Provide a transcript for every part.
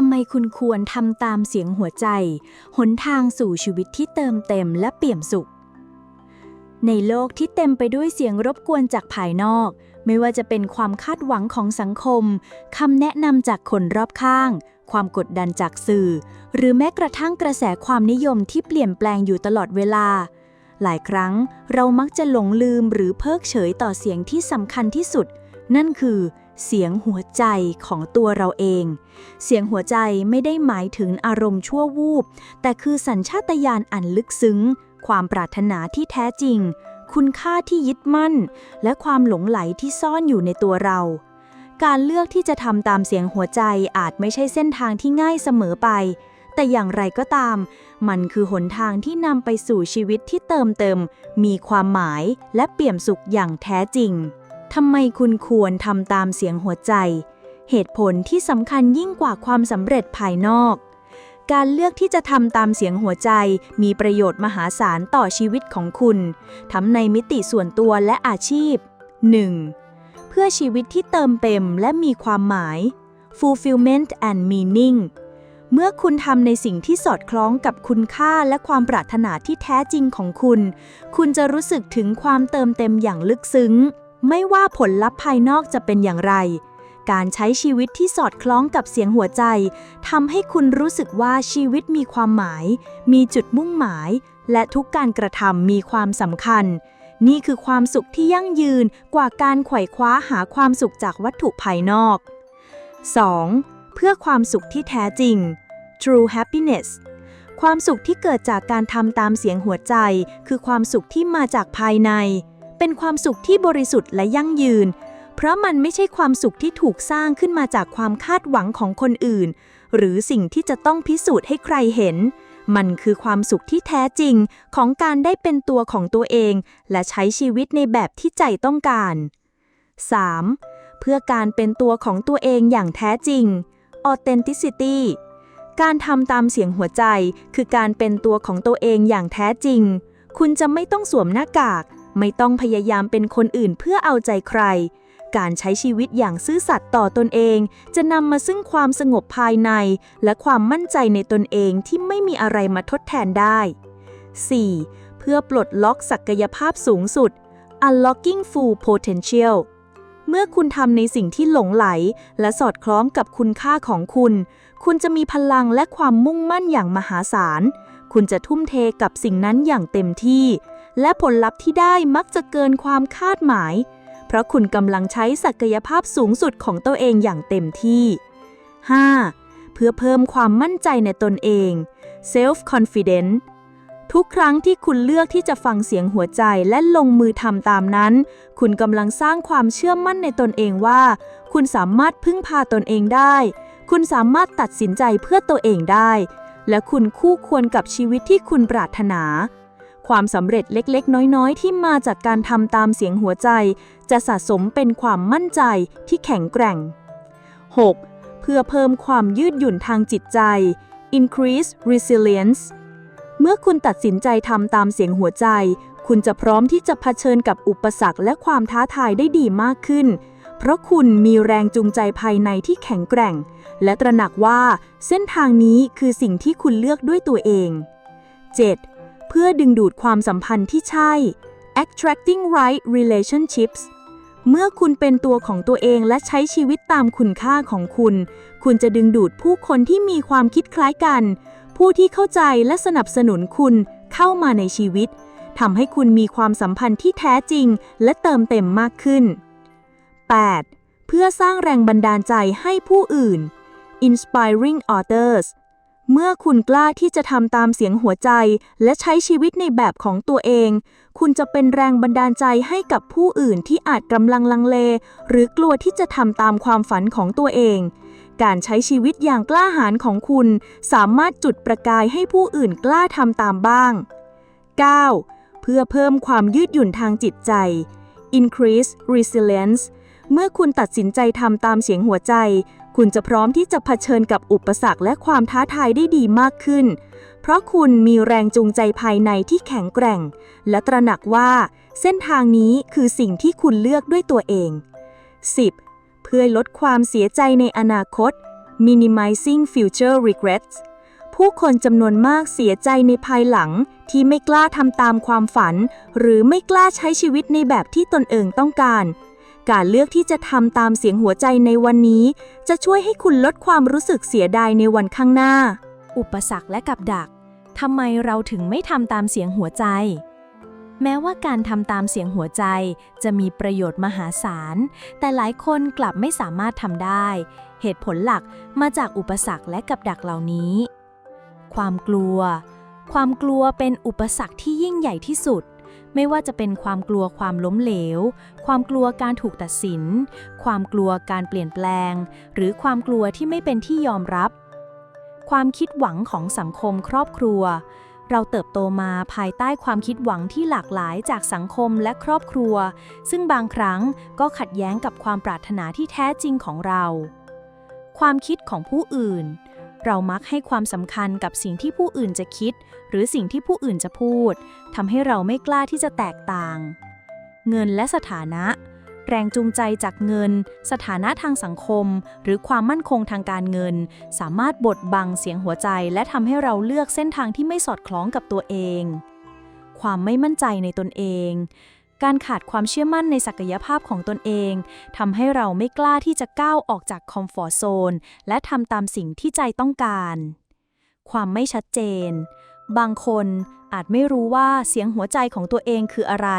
ทำไมคุณควรทำตามเสียงหัวใจ หนทางสู่ชีวิตที่เติมเต็มและเปี่ยมสุข ในโลกที่เต็มไปด้วยเสียงรบกวนจากภายนอก ไม่ว่าจะเป็นความคาดหวังของสังคมคำแนะนำจากคนรอบข้าง ความกดดันจากสื่อ หรือแม้กระทั่งกระแสความนิยมที่เปลี่ยนแปลงอยู่ตลอดเวลา หลายครั้งเรามักจะหลงลืมหรือเพิกเฉยต่อเสียงที่สำคัญที่สุด นั่นคือ เสียงหัวใจของตัวเราเอง เสียงหัวใจไม่ได้หมายถึงอารมณ์ชั่ววูบ แต่คือสัญชาตญาณอันลึกซึ้ง ความปรารถนาที่แท้จริง คุณค่าที่ยึดมั่น และความหลงไหลที่ซ่อนอยู่ในตัวเรา การเลือกที่จะทำตามเสียงหัวใจอาจไม่ใช่เส้นทางที่ง่ายเสมอไป แต่อย่างไรก็ตาม มันคือหนทางที่นำไปสู่ชีวิตที่เติมเต็ม มีความหมายและเปี่ยมสุขอย่างแท้จริง ทำไมคุณควรทำตามเสียงหัวใจ เหตุผลที่สำคัญยิ่งกว่าความสำเร็จภายนอก การเลือกที่จะทำตามเสียงหัวใจมีประโยชน์มหาศาลต่อชีวิตของคุณ ทั้งในมิติส่วนตัวและอาชีพ 1. เพื่อชีวิตที่เติมเต็มและมีความหมาย fulfillment and meaning เมื่อคุณทำในสิ่งที่สอดคล้องกับคุณค่าและความปรารถนาที่แท้จริงของคุณ คุณจะรู้สึกถึงความเติมเต็มอย่างลึกซึ้ง ไม่ว่าผลลัพธ์ภายนอกจะเป็นอย่างไร การใช้ชีวิตที่สอดคล้องกับเสียงหัวใจทำให้คุณรู้สึกว่าชีวิตมีความหมาย มีจุดมุ่งหมาย และทุกการกระทำมีความสำคัญ นี่คือความสุขที่ยั่งยืนกว่าการไขว่คว้าหาความสุขจากวัตถุภายนอก 2. เพื่อความสุขที่แท้จริง True Happiness ความสุขที่เกิดจากการทำตามเสียงหัวใจ คือความสุขที่มาจากภายใน เป็นความสุขที่บริสุทธิ์และยั่งยืน เพราะมันไม่ใช่ความสุขที่ถูกสร้างขึ้นมาจากความคาดหวังของคนอื่น หรือสิ่งที่จะต้องพิสูจน์ให้ใครเห็น มันคือความสุขที่แท้จริงของการได้เป็นตัวของตัวเอง และใช้ชีวิตในแบบที่ใจต้องการ 3. เพื่อการเป็นตัวของตัวเองอย่างแท้จริง authenticity การทำตามเสียงหัวใจคือการเป็นตัวของตัวเองอย่างแท้จริง คุณจะไม่ต้องสวมหน้ากาก ไม่ต้องพยายามเป็นคนอื่นเพื่อเอาใจใคร การใช้ชีวิตอย่างซื่อสัตย์ต่อตนเอง จะนำมาซึ่งความสงบภายใน และความมั่นใจในตนเองที่ไม่มีอะไรมาทดแทนได้ 4. เพื่อปลดล็อกศักยภาพสูงสุด unlocking full potential เมื่อคุณทำในสิ่งที่หลงไหล และสอดคล้องกับคุณค่าของคุณ คุณจะมีพลังและความมุ่งมั่นอย่างมหาศาล คุณจะทุ่มเทกับสิ่งนั้นอย่างเต็มที่ และผลลัพธ์ที่ได้มักจะเกินความคาดหมาย เพราะคุณกำลังใช้ศักยภาพสูงสุดของตัวเองอย่างเต็มที่ 5. เพื่อเพิ่มความมั่นใจในตนเอง self confidence ทุกครั้งที่คุณเลือกที่จะฟังเสียงหัวใจและลงมือทำตามนั้น คุณกำลังสร้างความเชื่อมั่นในตนเองว่า คุณสามารถพึ่งพาตนเองได้ คุณสามารถตัดสินใจเพื่อตัวเองได้ และคุณคู่ควรกับชีวิตที่คุณปรารถนา ความสำเร็จเล็กๆ น้อยๆ ที่มาจากการทำตามเสียงหัวใจ จะสะสมเป็นความมั่นใจที่แข็งแกร่ง 6. เพื่อเพิ่มความยืดหยุ่นทางจิตใจ increase resilience เมื่อคุณตัดสินใจทำตามเสียงหัวใจ คุณจะพร้อมที่จะเผชิญกับอุปสรรคและความท้าทายได้ดีมากขึ้น เพราะคุณมีแรงจูงใจภายในที่แข็งแกร่ง และตระหนักว่าเส้นทางนี้คือสิ่งที่คุณเลือกด้วยตัวเอง 7. เพื่อดึงดูดความสัมพันธ์ที่ใช่ attracting right relationships เมื่อคุณเป็นตัวของตัวเองและใช้ชีวิตตามคุณค่าของคุณ คุณจะดึงดูดผู้คนที่มีความคิดคล้ายกัน ผู้ที่เข้าใจและสนับสนุนคุณเข้ามาในชีวิต ทำให้คุณมีความสัมพันธ์ที่แท้จริง และเติมเต็มมากขึ้น 8. เพื่อสร้างแรงบันดาลใจให้ผู้อื่น inspiring others เมื่อคุณกล้าที่จะทำตามเสียงหัวใจ และใช้ชีวิตในแบบของตัวเอง คุณจะเป็นแรงบันดาลใจให้กับผู้อื่นที่อาจกำลังลังเล หรือกลัวที่จะทำตามความฝันของตัวเอง การใช้ชีวิตอย่างกล้าหาญของคุณ สามารถจุดประกายให้ผู้อื่นกล้าทำตามบ้าง 9. เพื่อเพิ่มความยืดหยุ่นทางจิตใจ increase resilience เมื่อคุณตัดสินใจทำตามเสียงหัวใจ คุณจะพร้อมที่จะเผชิญกับอุปสรรคและความท้าทายได้ดีมากขึ้น เพราะคุณมีแรงจูงใจภายในที่แข็งแกร่ง และตระหนักว่าเส้นทางนี้คือสิ่งที่คุณเลือกด้วยตัวเอง 10. เพื่อลดความเสียใจในอนาคต minimizing future regrets ผู้คนจำนวนมากเสียใจในภายหลังที่ไม่กล้าทำตามความฝัน หรือไม่กล้าใช้ชีวิตในแบบที่ตนเองต้องการ การเลือกที่จะทำตามเสียงหัวใจในวันนี้ จะช่วยให้คุณลดความรู้สึกเสียดายในวันข้างหน้า อุปสรรคและกับดักทำไมเราถึงไม่ทำตามเสียงหัวใจ แม้ว่าการทำตามเสียงหัวใจจะมีประโยชน์มหาศาล แต่หลายคนกลับไม่สามารถทำได้ เหตุผลหลักมาจากอุปสรรคและกับดักเหล่านี้ ความกลัว ความกลัวเป็นอุปสรรคที่ยิ่งใหญ่ที่สุด ไม่ว่าจะเป็นความกลัวความล้มเหลว ความกลัวการถูกตัดสิน ความกลัวการเปลี่ยนแปลง หรือความกลัวที่ไม่เป็นที่ยอมรับ ความคิดหวังของสังคมครอบครัว เราเติบโตมาภายใต้ความคิดหวังที่หลากหลายจากสังคมและครอบครัว ซึ่งบางครั้งก็ขัดแย้งกับความปรารถนาที่แท้จริงของเรา ความคิดของผู้อื่น เรามักให้ความสำคัญกับสิ่งที่ผู้อื่นจะคิด หรือสิ่งที่ผู้อื่นจะพูดทำให้เราไม่กล้าที่จะแตกต่าง เงินและสถานะ แรงจูงใจจากเงิน สถานะทางสังคม หรือความมั่นคงทางการเงิน สามารถบดบังเสียงหัวใจ และทำให้เราเลือกเส้นทางที่ไม่สอดคล้องกับตัวเอง ความไม่มั่นใจในตนเอง การขาดความเชื่อมั่นในศักยภาพของตนเองทำให้เราไม่กล้าที่จะก้าวออกจากคอมฟอร์ z โซนและทำตามสิ่งที่ใจต้องการ ความไม่ชัดเจน บางคนอาจไม่รู้ว่าเสียงหัวใจของตัวเองคืออะไร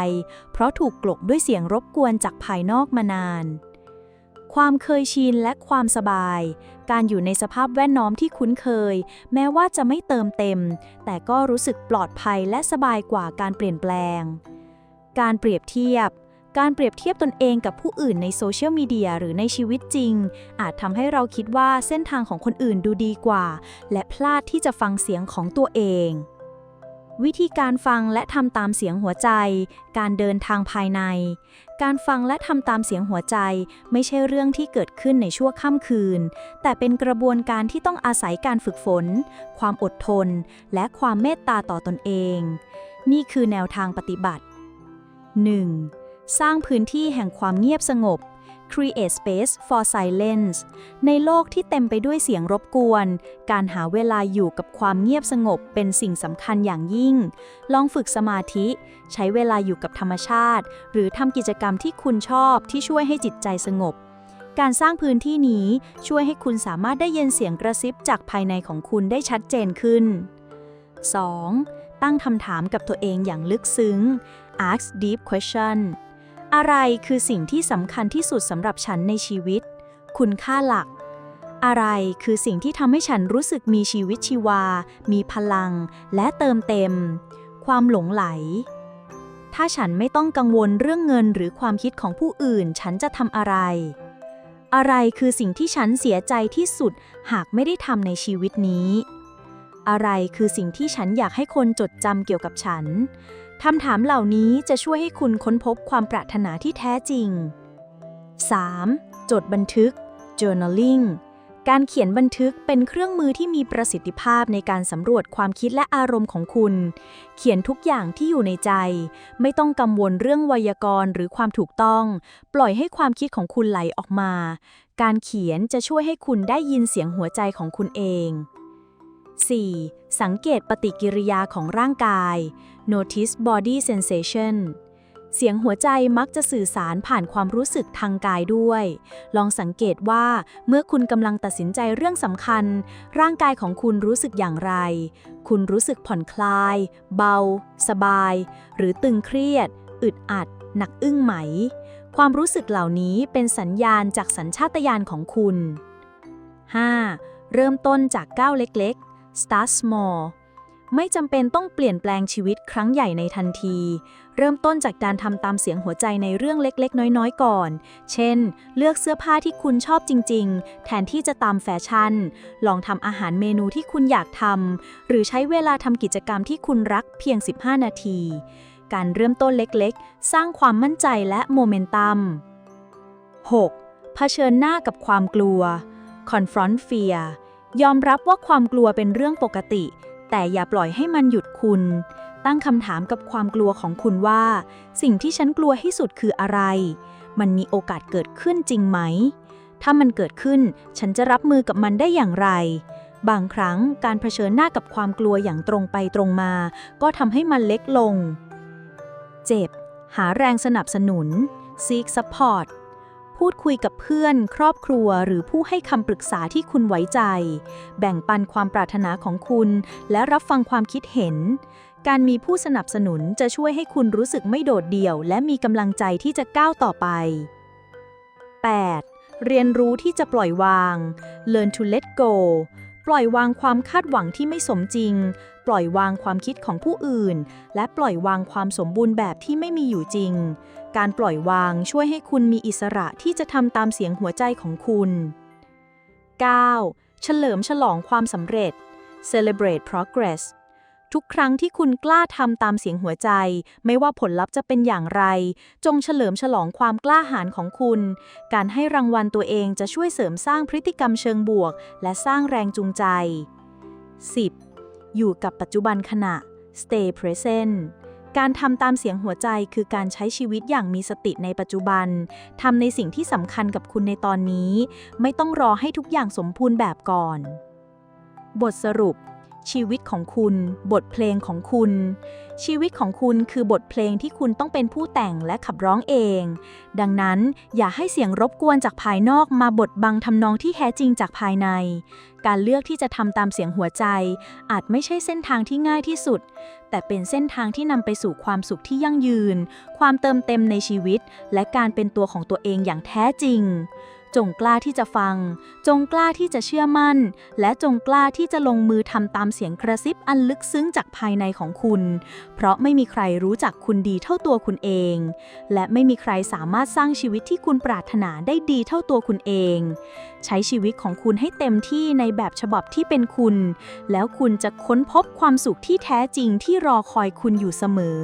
เพราะถูกกลบด้วยเสียงรบกวนจากภายนอกมานาน ความเคยชินและความสบาย การอยู่ในสภาพแวดล้อมที่คุ้นเคย แม้ว่าจะไม่เติมเต็ม แต่ก็รู้สึกปลอดภัยและสบายกว่าการเปลี่ยนแปลง การเปรียบเทียบ การเปรียบเทียบตนเองกับผู้อื่นในโซเชียลมีเดียหรือในชีวิตจริง อาจทำให้เราคิดว่าเส้นทางของคนอื่นดูดีกว่า และพลาดที่จะฟังเสียงของตัวเองวิธีการฟังและทำตามเสียงหัวใจ การเดินทางภายใน การฟังและทำตามเสียงหัวใจ ไม่ใช่เรื่องที่เกิดขึ้นในชั่วค่ำคืน แต่เป็นกระบวนการที่ต้องอาศัยการฝึกฝน ความอดทน และความเมตตาต่อตนเอง นี่คือแนวทางปฏิบัติ 1. สร้างพื้นที่แห่งความเงียบสงบ create space for silence ในโลกที่เต็มไปด้วยเสียงรบกวน การหาเวลาอยู่กับความเงียบสงบเป็นสิ่งสำคัญอย่างยิ่ง ลองฝึกสมาธิ ใช้เวลาอยู่กับธรรมชาติ หรือทำกิจกรรมที่คุณชอบที่ช่วยให้จิตใจสงบ การสร้างพื้นที่นี้ช่วยให้คุณสามารถได้ยินเสียงกระซิบจากภายในของคุณได้ชัดเจนขึ้น 2. ตั้งคำถามกับตัวเองอย่างลึกซึ้ง ask deep question อะไรคือสิ่งที่สำคัญที่สุดสำหรับฉันในชีวิต คุณค่าหลัก อะไรคือสิ่งที่ทำให้ฉันรู้สึกมีชีวิตชีวา มีพลัง และเติมเต็ม ความหลงไหล ถ้าฉันไม่ต้องกังวลเรื่องเงินหรือความคิดของผู้อื่น ฉันจะทำอะไร อะไรคือสิ่งที่ฉันเสียใจที่สุด หากไม่ได้ทำในชีวิตนี้ อะไรคือสิ่งที่ฉันอยากให้คนจดจำเกี่ยวกับฉัน คำถามเหล่านี้จะช่วยให้คุณค้นพบความปรารถนาที่แท้จริง 3. จดบันทึก journaling การเขียนบันทึกเป็นเครื่องมือที่มีประสิทธิภาพในการสำรวจความคิดและอารมณ์ของคุณ เขียนทุกอย่างที่อยู่ในใจ ไม่ต้องกังวลเรื่องไวยากรณ์หรือความถูกต้อง ปล่อยให้ความคิดของคุณไหลออกมา การเขียนจะช่วยให้คุณได้ยินเสียงหัวใจของคุณเอง 4. สังเกตปฏิกิริยาของร่างกาย notice body sensation เสียงหัวใจมักจะสื่อสารผ่านความรู้สึกทางกายด้วย ลองสังเกตว่าเมื่อคุณกำลังตัดสินใจเรื่องสำคัญ ร่างกายของคุณรู้สึกอย่างไร คุณรู้สึกผ่อนคลาย เบา สบาย หรือตึงเครียด อึดอัด หนักอึ้งไหม ความรู้สึกเหล่านี้เป็นสัญญาณจากสัญชาตญาณของคุณ 5. เริ่มต้นจากก้าวเล็กๆ start small ไม่จำเป็นต้องเปลี่ยนแปลงชีวิตครั้งใหญ่ในทันที เริ่มต้นจากการทำตามเสียงหัวใจในเรื่องเล็กๆ น้อยๆ ก่อน เช่น เลือกเสื้อผ้าที่คุณชอบจริง ๆ แทนที่จะตามแฟชั่น ลองทำอาหารเมนูที่คุณอยากทำ หรือใช้เวลาทำกิจกรรมที่คุณรักเพียง 15 นาที การเริ่มต้นเล็กๆ สร้างความมั่นใจและโมเมนตัม 6. เผชิญหน้ากับความกลัว confront fear ยอมรับว่าความกลัวเป็นเรื่องปกติ แต่อย่าปล่อยให้มันหยุดคุณ ตั้งคำถามกับความกลัวของคุณว่า สิ่งที่ฉันกลัวที่สุดคืออะไร มันมีโอกาสเกิดขึ้นจริงไหม ถ้ามันเกิดขึ้น ฉันจะรับมือกับมันได้อย่างไร บางครั้งการเผชิญหน้ากับความกลัวอย่างตรงไปตรงมา ก็ทำให้มันเล็กลง เจ็บ หาแรงสนับสนุน seek support พูดคุยกับเพื่อน ครอบครัว หรือผู้ให้คำปรึกษาที่คุณไว้ใจ แบ่งปันความปรารถนาของคุณ และรับฟังความคิดเห็น การมีผู้สนับสนุนจะช่วยให้คุณรู้สึกไม่โดดเดี่ยว และมีกำลังใจที่จะก้าวต่อไป 8. เรียนรู้ที่จะปล่อยวาง learn to let go ปล่อยวางความคาดหวังที่ไม่สมจริง ปล่อยวางความคิดของผู้อื่น และปล่อยวางความสมบูรณ์แบบที่ไม่มีอยู่จริง การปล่อยวางช่วยให้คุณมีอิสระที่จะทำตามเสียงหัวใจของคุณ 9. เฉลิมฉลองความสำเร็จ celebrate progress ทุกครั้งที่คุณกล้าทำตามเสียงหัวใจ ไม่ว่าผลลัพธ์จะเป็นอย่างไร จงเฉลิมฉลองความกล้าหาญของคุณ การให้รางวัลตัวเองจะช่วยเสริมสร้างพฤติกรรมเชิงบวก และสร้างแรงจูงใจ 10. อยู่กับปัจจุบันขณะ stay present การทำตามเสียงหัวใจคือการใช้ชีวิตอย่างมีสติในปัจจุบัน ทำในสิ่งที่สำคัญกับคุณในตอนนี้ ไม่ต้องรอให้ทุกอย่างสมบูรณ์แบบก่อน บทสรุป ชีวิตของคุณ บทเพลงของคุณ ชีวิตของคุณคือบทเพลงที่คุณต้องเป็นผู้แต่งและขับร้องเอง ดังนั้นอย่าให้เสียงรบกวนจากภายนอกมาบดบังทำนองที่แท้จริงจากภายใน การเลือกที่จะทำตามเสียงหัวใจ อาจไม่ใช่เส้นทางที่ง่ายที่สุด แต่เป็นเส้นทางที่นำไปสู่ความสุขที่ยั่งยืน ความเติมเต็มในชีวิต และการเป็นตัวของตัวเองอย่างแท้จริง จงกล้าที่จะฟัง จงกล้าที่จะเชื่อมั่น และจงกล้าที่จะลงมือทำตามเสียงกระซิบอันลึกซึ้งจากภายในของคุณ เพราะไม่มีใครรู้จักคุณดีเท่าตัวคุณเอง และไม่มีใครสามารถสร้างชีวิตที่คุณปรารถนาได้ดีเท่าตัวคุณเอง ใช้ชีวิตของคุณให้เต็มที่ในแบบฉบับที่เป็นคุณ แล้วคุณจะค้นพบความสุขที่แท้จริงที่รอคอยคุณอยู่เสมอ